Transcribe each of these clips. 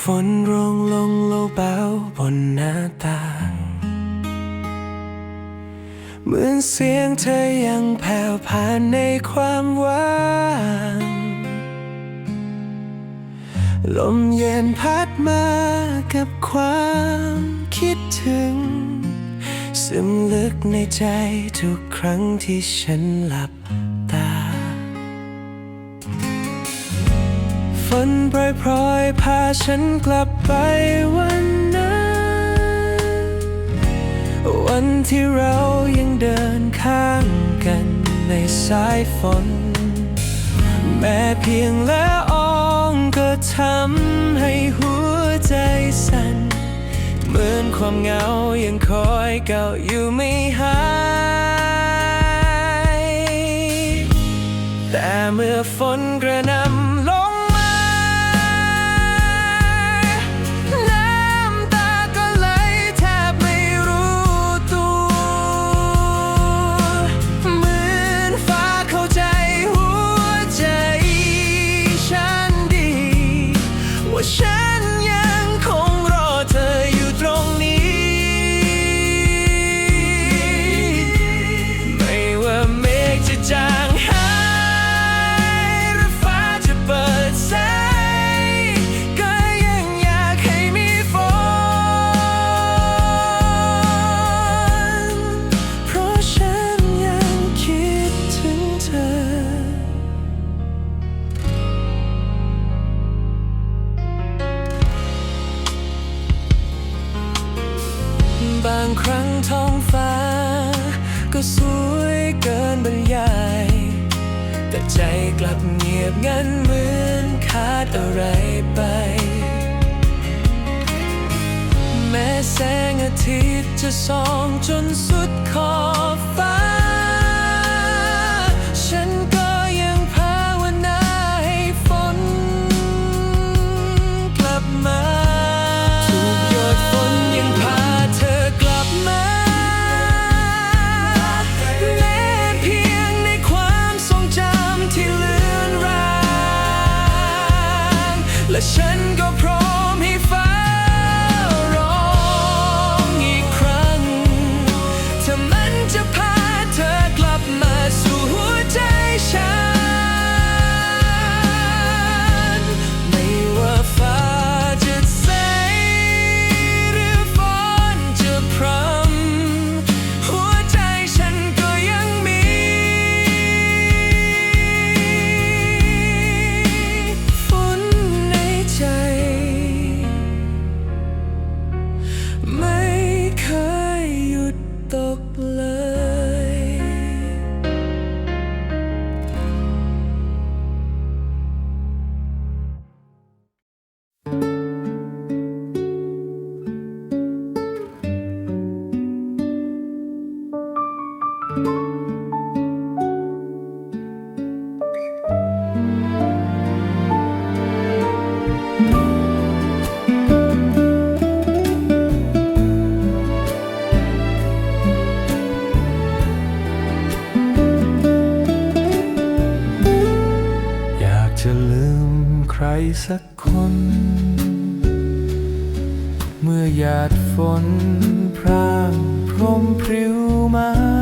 ฝนร่วงลงโลเบาบนหน้าต่างเหมือนเสียงเธอยังแผ่วผ่านในความว่างลมเย็นพัดมากับความคิดถึง ซึมลึกในใจทุกครั้งที่ฉันหลับ ฝนโปรยพรยพาฉันกลับไปวันนั้น วันที่เรายังเดินข้างกันในสายฝน แม้เพียงละอองก็ทำให้หัวใจสั่น เหมือนความเหงายังคอยเก่าอยู่ไม่หายแต่เมื่อฝนกระนำ บางครั้งท้องฟ้า ก็สวยเกินบรรยาย แต่ใจกลับเงียบงันเหมือนขาดอะไรไป แม้แสงอาทิตย์จะส่องจนสุดขอบฟ้า จะลืมใครสักคน เมื่อหยาดฝนพรางพรมพริ้วมา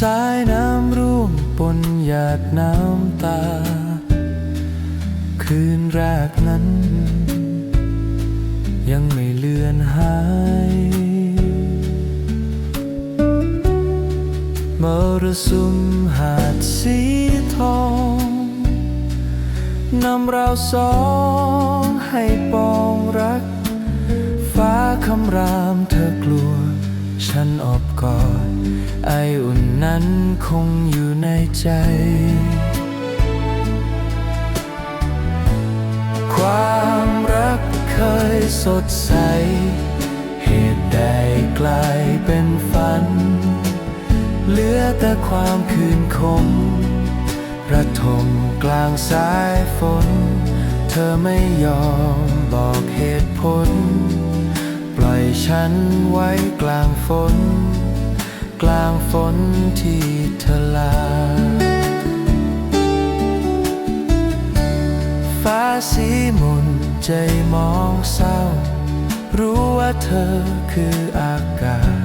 สายน้ำร่วงปนหยาดน้ำตา คืนแรกนั้น ยังไม่เลือนหาย มรสุมหาดสีทองนำเราสองให้ปองรัก ฟ้าคำรามเธอกลัว ฉันอบกอด ไออุ่นนั้นคงอยู่ในใจ ความรักเคยสดใส เหตุใดกลายเป็นฝัน เหลือแต่ความคืนคมระทมกลางสายฝน เธอไม่ยอมบอกเหตุผล ปล่อยฉันไว้กลางฝน กลางฝนที่เธอลาสีหมุนใจมองเศร้า รู้ว่าเธอคืออากาศ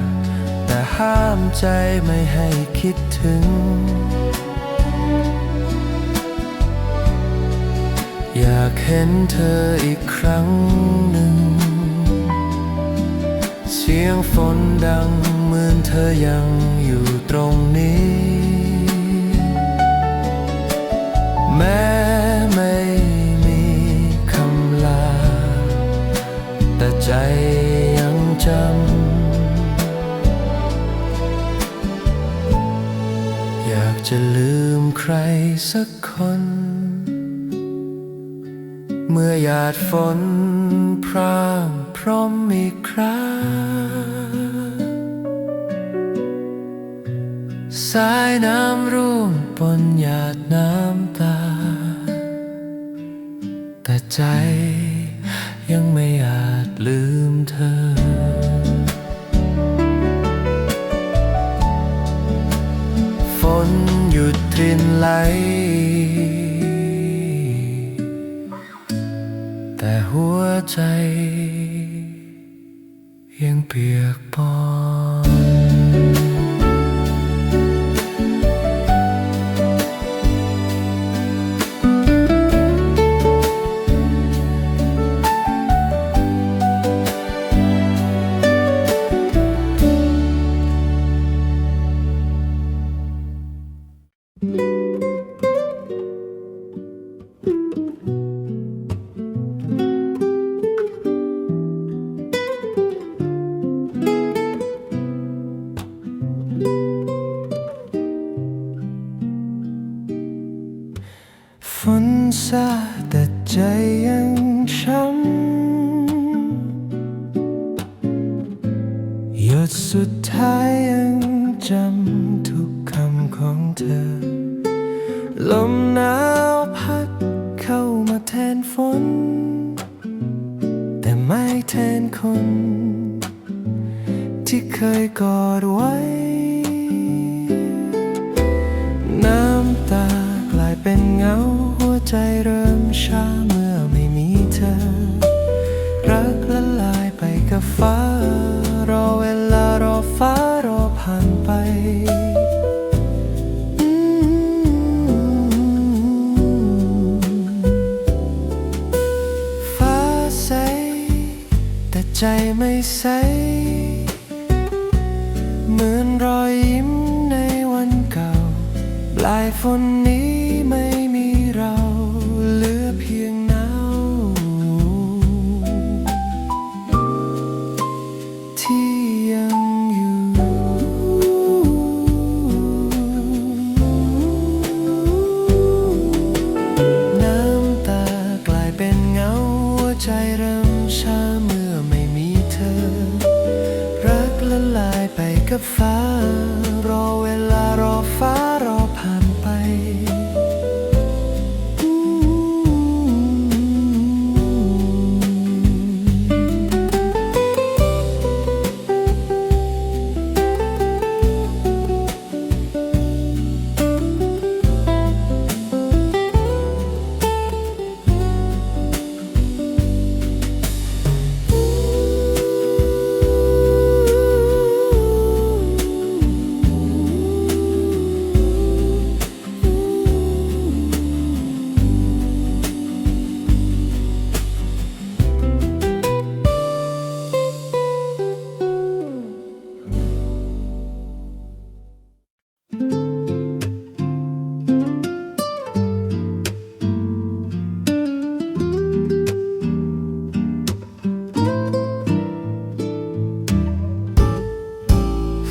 แต่ห้ามใจไม่ให้คิดถึง อยากเห็นเธออีกครั้งหนึ่ง เสียงฝนดังเหมือนเธอยังอยู่ตรงนี้ แม้ไม่มีคำลา แต่ใจยังจำ อยากจะลืมใครสักคน เมื่อหยาดฝนพรางพร้อมอีกคราสายน้ำร่วงบนหยาดน้ำตา แต่ใจยังไม่อาจลืมเธอ ฝนหยุดทรินไหล ใจ ยังเปียกปอน ฝนซาแต่ใจยังช้ำหยดสุดท้ายยังจำทุกคำของเธอ ลมหนาวพัดเข้ามาแทนฝน แต่ไม่แทนคน ที่เคยกอดไว้ เป็นเงาหัวใจเริ่มช้าเมื่อไม่มีเธอ รักละลายไปกับฟ้า รอเวลารอฟ้ารอผ่านไปฟ้าใสแต่ใจไม่ใส เหมือนรอยยิ้มในวันเก่า ปลายฝนนี้ ไป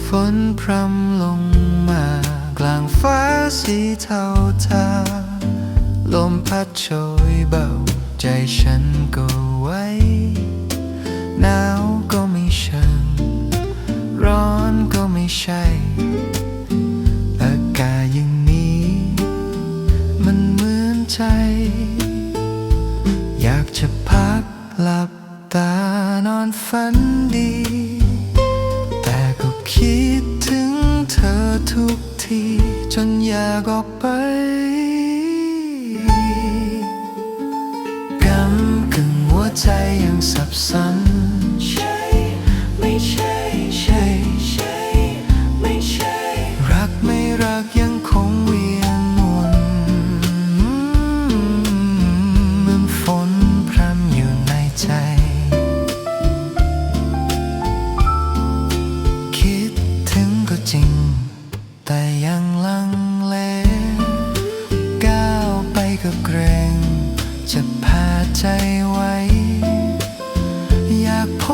ฝนพรำลงมา กลางฟ้าสีเทาทา ลมพัดโชยเบา ใจฉันก็ไว้ หนาวก็ไม่เชิง ร้อนก็ไม่ใช่ อากาศอย่างนี้ มันเหมือนใจ อยากจะพักหลับตานอนฝันดีากออกไปกำกึ่งหัวใจยังสับสน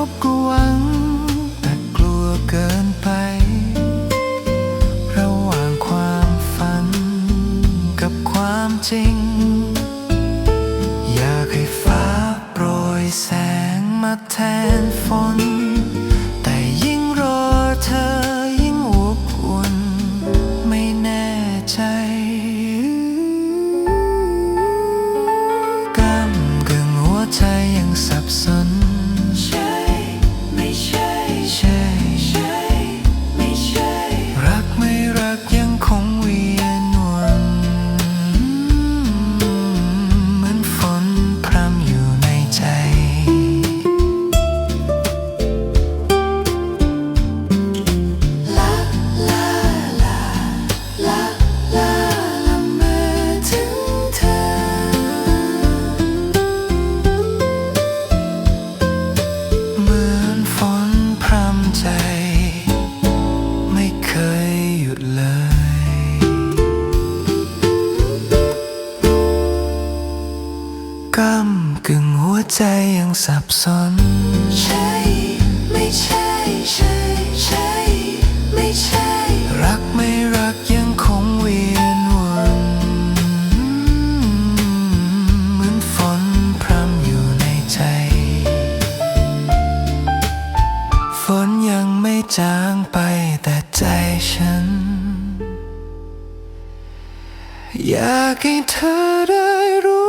บกวัง ก้ำกึ่งหัวใจยังสับสน ใช่ ไม่ใช่ ใช่ ใช่ ไม่ใช่ รักไม่รักยังคงเวียนวนเหมือนฝนพรำอยู่ในใจ ฝนยังไม่จางไปแต่ใจฉัน อยากให้เธอได้รู้